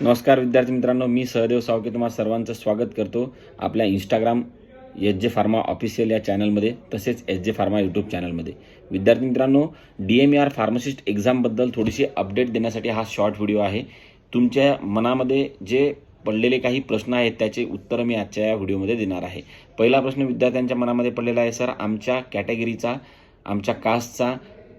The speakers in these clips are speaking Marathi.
नमस्कार विद्यार्थी मित्रांनो मी सहदेव सावके तुम्हाला सर्वांचं स्वागत करतो आपल्या Instagram H J pharma official या चॅनलमध्ये तसेच एच जे फार्मा यूट्यूब चॅनलमध्ये विद्यार्थी मित्रांनो डी एम आर फार्मासिस्ट एक्झामबद्दल थोडीशी अपडेट देण्यासाठी हा शॉर्ट व्हिडिओ आहे. तुमच्या मनामध्ये जे पडलेले काही प्रश्न आहेत त्याचे उत्तर मी आजच्या या व्हिडिओमध्ये देणार आहे. पहिला प्रश्न विद्यार्थ्यांच्या मनामध्ये पडलेला आहे सर आमच्या कॅटेगरीचा आमच्या कास्टचा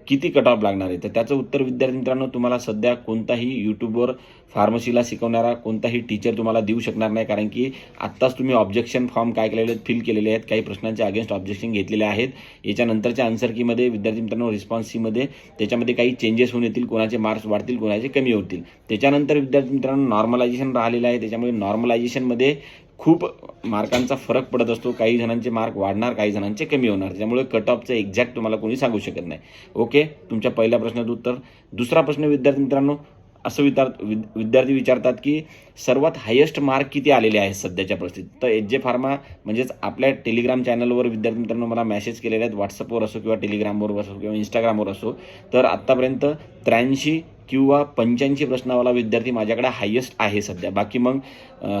किती कट ऑफ लागणार आहे? तर त्याचं उत्तर विद्यार्थी मित्रांनो तुम्हाला सध्या कोणताही यूट्यूबवर फार्मसीला शिकवणारा कोणताही टीचर तुम्हाला देऊ शकणार नाही कारण की आत्ताच तुम्ही ऑब्जेक्शन फॉर्म काय केलेले आहेत फिल केलेले आहेत काही प्रश्नांचे अगेन्स्ट ऑब्जेक्शन घेतलेले आहेत. याच्यानंतरच्या आन्सर कीमध्ये विद्यार्थी मित्रांनो रिस्पॉन्स सीमध्ये त्याच्यामध्ये काही चेंजेस होऊन येतील कोणाचे मार्क्स वाढतील कोणाचे कमी होतील. त्याच्यानंतर विद्यार्थी मित्रांनो नॉर्मलायझेशन राहिलेलं आहे. त्याच्यामुळे नॉर्मलायझेशनमध्ये खूप मार्कांचा फरक पडत असतो. काही जणांचे मार्क वाढणार काही जणांचे कमी होणार. त्यामुळे कट ऑफचं एक्झॅक्ट तुम्हाला कोणी सांगू शकत नाही. ओके तुमच्या पहिल्या प्रश्नाचं उत्तर. दुसरा प्रश्न विद्यार्थी मित्रांनो असं विचार विद- विद्यार्थी विचारतात की सर्वात हायेस्ट मार्क किती आलेले आहेत सध्याच्या परिस्थितीत? तर एच जे फार्मा म्हणजेच आपल्या टेलिग्राम चॅनलवर विद्यार्थी मित्रांनो मला मेसेज केलेले आहेत. व्हॉट्सअपवर असो किंवा टेलिग्रामवर असो किंवा इंस्टाग्रामवर असो. तर आत्तापर्यंत त्र्याऐंशी किंवा पंच्याऐंशी प्रश्नावाला विद्यार्थी माझ्याकडे हायेस्ट आहे सध्या. बाकी मग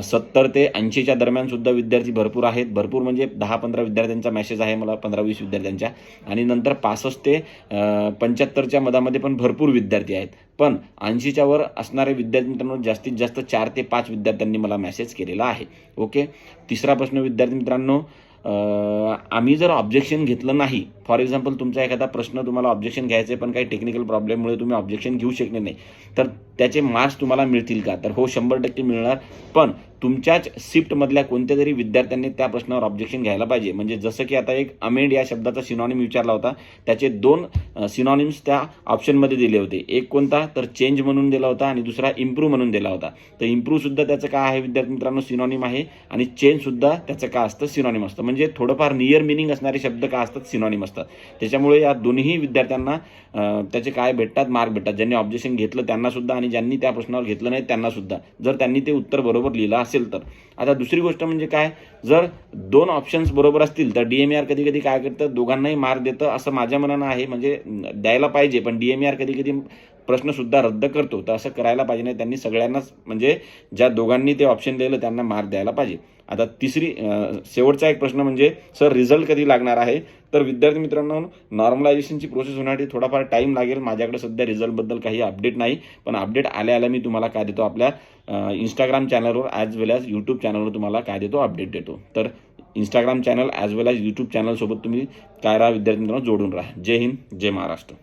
सत्तर ते ऐंशीच्या दरम्यान सुद्धा विद्यार्थी भरपूर आहेत. भरपूर म्हणजे दहा पंधरा विद्यार्थ्यांचा मेसेज आहे मला पंधरा वीस विद्यार्थ्यांच्या आणि नंतर पासष्ट ते पंच्याहत्तरच्या मधामध्ये पण भरपूर विद्यार्थी आहेत. पण ऐंशीच्या वर असणारे विद्यार्थी मित्रांनो जास्तीत जास्त चार ते पाच विद्यार्थ्यांनी मला मेसेज केलेला आहे. ओके तिसरा प्रश्न विद्यार्थी मित्रांनो आम्ही जर ऑब्जेक्शन घेतलं नाही फॉर एक्झाम्पल तुमचा एखादा प्रश्न तुम्हाला ऑब्जेक्शन घ्यायचं आहे पण काही टेक्निकल प्रॉब्लेममुळे तुम्ही ऑब्जेक्शन घेऊ शकले नाही तर त्याचे मार्क्स तुम्हाला मिळतील का? तर हो शंभर टक्के मिळणार. पण तुमच्याच शिफ्टमधल्या कोणत्या तरी विद्यार्थ्यांनी त्या प्रश्नावर ऑब्जेक्शन घ्यायला पाहिजे. म्हणजे जसं की आता एक अमेंड या शब्दाचा सिनॉनिम विचारला होता. त्याचे दोन सिनॉनिम्स त्या ऑप्शनमध्ये दिले होते. एक कोणता? तर चेंज म्हणून दिला होता आणि दुसरा इम्प्रूव्ह म्हणून दिला होता. तर इम्प्रूव्हसुद्धा त्याचं काय आहे विद्यार्थी मित्रांनो? सिनॉनिम आहे आणि चेंजसुद्धा त्याचं काय असतं? सिनॉनिम असतं. म्हणजे थोडंफार नियर मिनिंग असणारे शब्द काय असतात? सिनॉनिम असतात त्याच्यामुळे या दोन्ही विद्यार्थ्यांना त्याचे काय भेटतात? मार्क भेटतात. ज्यांनी ऑब्जेक्शन घेतलं त्यांनासुद्धा आणि ज्यांनी त्या प्रश्नावर घेतलं नाही त्यांनासुद्धा जर त्यांनी ते उत्तर बरोबर लिहिलं असेल तर. आता दुसरी गोष्ट म्हणजे काय? जर दोन ऑप्शन्स बरोबर असतील तर डी एम आर कधी कधी काय करतं? दोघांनाही मार्क देतं असं माझ्या मनानं आहे. म्हणजे द्यायला पाहिजे पण डी एम आर कधी कधी प्रश्नसुद्धा रद्द करतो तर असं करायला पाहिजे नाही. त्यांनी सगळ्यांनाच म्हणजे ज्या दोघांनी ते ऑप्शन दिलं त्यांना मार्क द्यायला पाहिजे. आता तिसरी शेवटचा एक प्रश्न म्हणजे सर रिझल्ट कधी लागणार आहे? तर विद्यार्थी मित्रांनो नॉर्मलायझेशनची प्रोसेस होण्यासाठी थोडाफार टाईम लागेल. माझ्याकडे सध्या रिझल्टबद्दल काही अपडेट नाही पण अपडेट आल्या आल्या मी तुम्हाला काय देतो आपल्या इंस्टाग्राम चॅनलवर ॲज वेल ॲज यूट्यूब चॅनलवर तुम्हाला काय देतो अपडेट देतो. तर Instagram channel as well as YouTube चॅनलसोबत तुम्ही काय राहा विद्यार्थी मित्रांनो? जोडून राहा. जय हिंद जय महाराष्ट्र.